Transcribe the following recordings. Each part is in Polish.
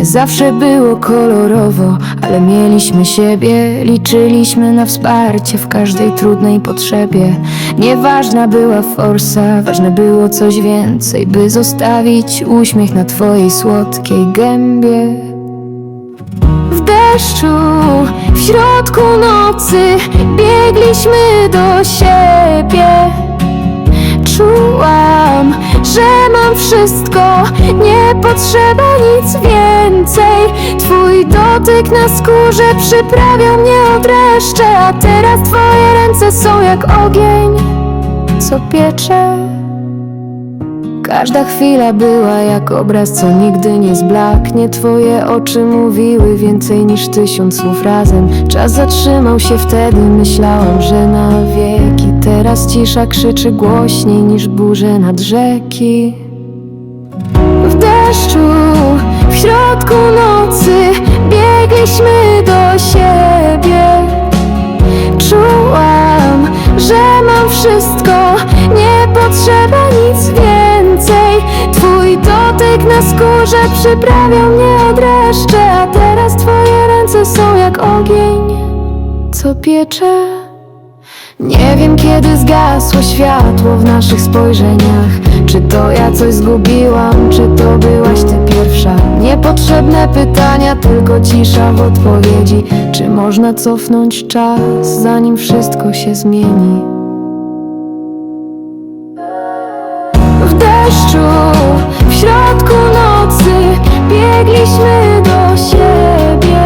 Nie zawsze było kolorowo, ale mieliśmy siebie, liczyliśmy na wsparcie w każdej trudnej potrzebie. Nieważna była forsa, ważne było coś więcej, by zostawić uśmiech na twojej słodkiej gębie. W deszczu, w środku nocy biegliśmy do siebie. Wszystko, nie potrzeba nic więcej. Twój dotyk na skórze przyprawiał mnie od dreszcze, a teraz twoje ręce są jak ogień, co piecze. Każda chwila była jak obraz, co nigdy nie zblaknie Twoje oczy mówiły więcej niż tysiąc słów razem Czas zatrzymał się wtedy, myślałam, że na wieki Teraz cisza krzyczy głośniej niż burze nad rzeki deszczu, w środku nocy biegliśmy do siebie. Czułam, że mam wszystko, nie potrzeba nic więcej. Twój dotyk na skórze przyprawiał mnie od dreszcze A teraz twoje ręce są jak ogień, co piecze? Nie wiem kiedy zgasło światło w naszych spojrzeniach Czy to ja coś zgubiłam, czy to byłaś ty pierwsza? Niepotrzebne pytania, tylko cisza w odpowiedzi. Czy można cofnąć czas, zanim wszystko się zmieni? W deszczu, w środku nocy biegliśmy do siebie.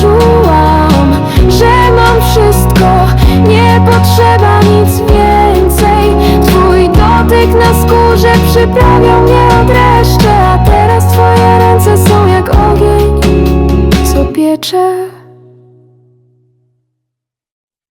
Czułam, że mam wszystko, nie potrzeba nic dreszcze